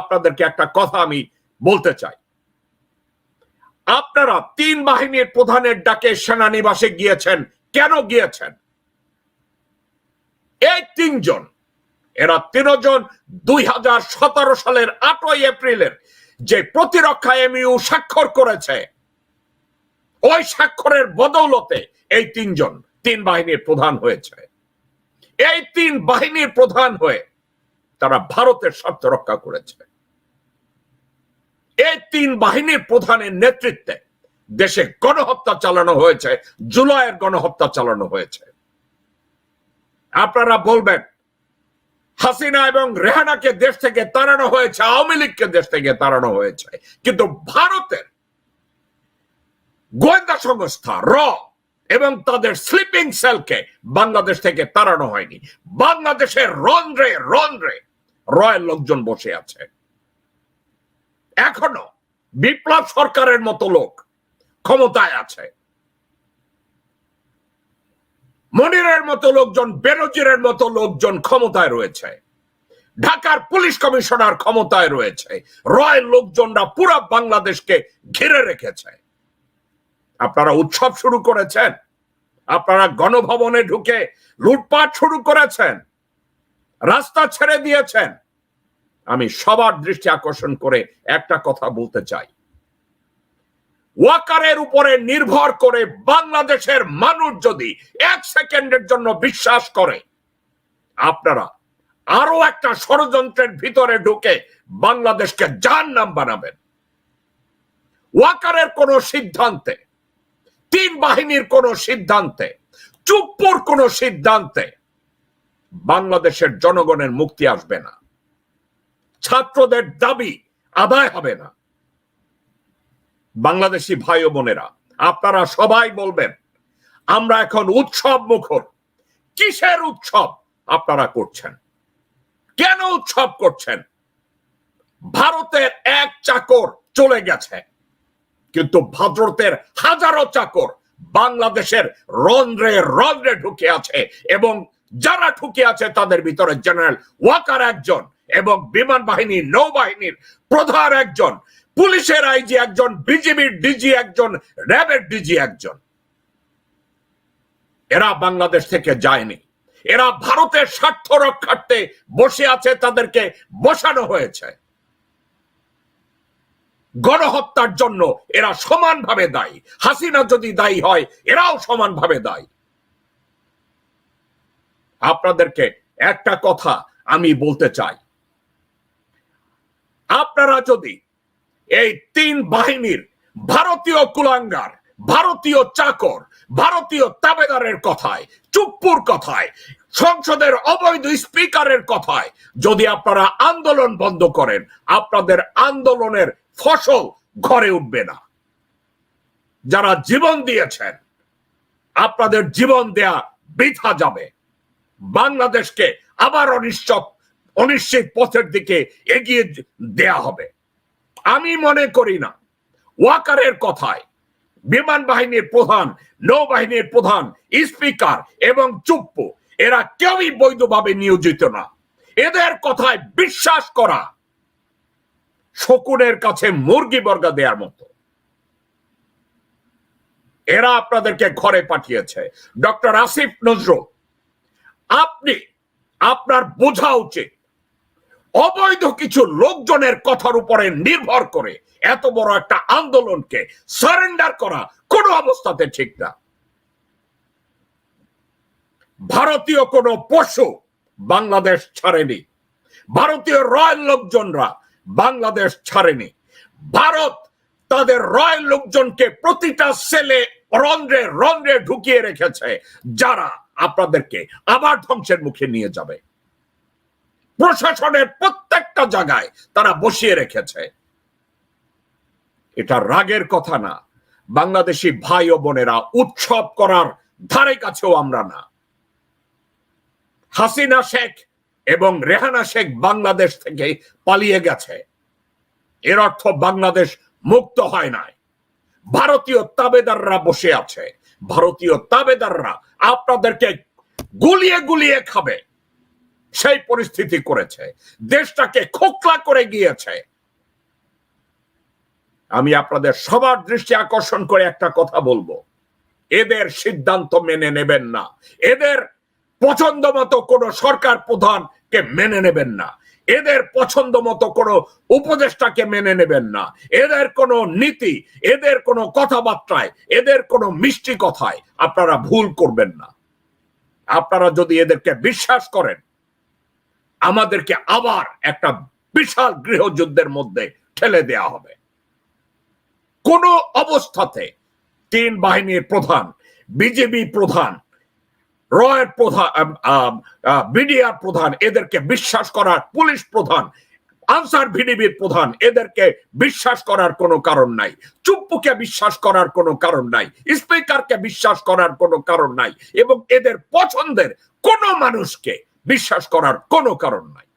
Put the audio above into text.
আপনাদেরকে একটা কথা আমি বলতে চাই। আপনারা তিন বাহিনীর প্রধানের ডাকে সেনানিবাসে গিয়েছেন। কেন গিয়েছেন? এই তিনজন, এরা তিনজন দুই হাজার সতেরো সালের আটই এপ্রিলের যে প্রতিরক্ষা এমইউ স্বাক্ষর করেছে, ওই স্বাক্ষরের বদৌলতে এই তিনজন তিন বাহিনীর প্রধান হয়েছে। এই তিন বাহিনীর প্রধান হয়ে তারা ভারতের স্বার্থ রক্ষা করেছে। এই তিন বাহিনীর প্রধানের নেতৃত্বে দেশে গণহত্যা চালানো হয়েছে, জুলাইয়ের গণহত্যা চালানো হয়েছে। আপনারা বলবেন, হাসিনা এবং রেহানাকে দেশ থেকে তাড়ানো হয়েছে, আওয়ামী লীগকে দেশ থেকে তাড়ানো হয়েছে। কিন্তু ভারতের গোয়েন্দা সংস্থা র এবং তাদের স্লিপিং সেলকে বাংলাদেশ থেকে তাড়ানো হয়নি। বাংলাদেশের রন্ধ্রে রন্ধ্রে রয়ের লোকজন বসে আছে। এখনও বিপ্লব সরকারের মতো লোক ক্ষমতায় আছে। মনিরের মতো লোকজন, বেনজিরের মতো লোকজন ক্ষমতায় রয়েছে। ঢাকার পুলিশ কমিশনার ক্ষমতায় রয়েছে। রয়ের লোকজনরা পুরো বাংলাদেশকে ঘিরে রেখেছে। আপনারা উৎসব শুরু করেছেন। আপনারা গণভবনে ঢুকে লুটপাট শুরু করেছেন। রাস্তা ছেড়ে দিয়েছেন। আমি সবার দৃষ্টি আকর্ষণ করে একটা কথা বলতে চাই। ওয়াকারের উপরে নির্ভর করে বাংলাদেশের মানুষ যদি এক সেকেন্ডের জন্য বিশ্বাস করে, আপনারা আরও একটা ষড়যন্ত্রের ভিতরে ঢুকে বাংলাদেশকে যার নাম বানাবেন। ওয়াকারের কোন সিদ্ধান্তে, তিন বাহিনীর কোন সিদ্ধান্তে, চুপ্পুর কোন সিদ্ধান্তে বাংলাদেশের জনগণের মুক্তি আসবে না। ছাত্রদের দাবি আদায় হবে না। বাংলাদেশি ভাই ও বোনেরা, আপনারা সবাই বলবেন, আমরা এখন উৎসব মুখর। কিসের উৎসব আপনারা করছেন? কেন উৎসব করছেন? ভারতের এক চাকর চলে গেছে, কিন্তু ভারতের হাজারো চাকর বাংলাদেশের রন্ধ্রে রন্ধ্রে ঢুকে আছে এবং যারা ঢুকে আছে তাদের ভিতরে জেনারেল ওয়াকার একজন এবং বিমান বাহিনী নৌবাহিনীর প্রধান একজন, পুলিশের আইজি একজন, বিজিবির ডিজি একজন, র্যাবের ডিজি একজন। এরা বাংলাদেশ থেকে যায়নি। এরা ভারতের স্বার্থ রক্ষার্থে বসে আছে, তাদেরকে বসানো হয়েছে। গণহত্যার জন্য এরা সমানভাবে দায়ী। হাসিনা যদি দায়ী হয়, এরাও সমানভাবে দায়ী। আপনাদেরকে একটা কথা আমি বলতে চাই। আপনারা যদি এই তিন বাহিনীর ভারতীয় কুলাঙ্গার, ভারতীয় চাকর, ভারতীয় তাবেদারের কথায়, চুপ্পুর কথায়, সংসদের অবৈধ স্পিকারের কথায় যদি আপনারা আন্দোলন বন্ধ করেন, আপনাদের আন্দোলনের ফসল ঘরে উঠবে না। যারা জীবন দিয়েছেন, আপনাদের জীবন দেয়া বৃথা যাবে। বাংলাদেশকে আবার অনিশ্চিত অনিশ্চিত পথের দিকে এগিয়ে দেয়া হবে। আমি মনে করি না। ওয়াকারের কথায় বিমান বাহিনীর প্রধান, নৌবাহিনীর প্রধান, স্পিকার এবং চুপ্পু, এরা কেউই বৈধভাবে নিয়োজিত না। এদের কথায় বিশ্বাস করা শকুনের কাছে মুরগি বর্গা দেওয়ার মতো। এরা আপনাদেরকে ঘরে পাঠিয়েছে। ডক্টর আসিফ নজরুল, আপনি আপনার বোঝা উচিত অবৈধ কিছু লোকজনের কথার উপরে নির্ভর করে এত বড় একটা আন্দোলনকে সারেন্ডার করা কোনো অবস্থাতে ঠিক না। ভারতীয় কোন পশু বাংলাদেশ ছাড়েনি। ভারতীয় রয়্যাল লোকজনরা বাংলাদেশ ছাড়েনি। ভারত তাদের রয়্যাল লোকজনকে প্রতিটা সেলে রন্ধ্রে রন্ধ্রে ঢুকিয়ে রেখেছে, যারা আপনাদেরকে আবার ধ্বংসের মুখে নিয়ে যাবে। প্রশাসনের প্রত্যেকটা জায়গায় তারা বসিয়ে রেখেছে। এটা রাগের কথা না। বাংলাদেশি ভাই ও বোনেরা উৎসব করার ধারে কাছেও আমরা না। হাসিনা শেখ এবং রেহানা শেখ বাংলাদেশ থেকে পালিয়ে গেছে। এর অর্থ বাংলাদেশ মুক্ত হয় নাই। ভারতীয় তাবেদাররা বসে আছে। ভারতীয় তাবেদাররা আপনাদেরকে গুলিয়ে গুলিয়ে খাবে। সেই পরিস্থিতি করেছে। দেশটাকে খোকলা করে গিয়েছে। আমি আপনাদের সবার দৃষ্টি আকর্ষণ করে একটা কথা বলব। এদের সিদ্ধান্ত মেনে নেবেন না। এদের পছন্দ মতো কোন সরকার প্রধানকে মেনে নেবেন না। এদের পছন্দ মতো কোনো উপদেষ্টাকে মেনে নেবেন না। এদের কোনো নীতি, এদের কোনো কথাবার্তায়, এদের কোনো মিষ্টি কথায় আপনারা ভুল করবেন না। আপনারা যদি এদেরকে বিশ্বাস করেন আমাদেরকে আবার একটা বিশাল গৃহযুদ্ধের মধ্যে ঠেলে দেয়া হবে। কোন অবস্থাতে তিন বাহিনীর প্রধান বিজেপি প্রধান, রয়ের প্রধান বিডিআর প্রধান এদেরকে বিশ্বাস করার, পুলিশ প্রধান, আনসার ভিডিবির প্রধান এদেরকে বিশ্বাস করার কোনো কারণ নাই। চুপ্পুকে বিশ্বাস করার কোনো কারণ নাই। স্পিকারকে বিশ্বাস করার কোনো কারণ নাই। এবং এদের পছন্দের কোনো মানুষকে বিশ্বাস করার কোনো কারণ নাই।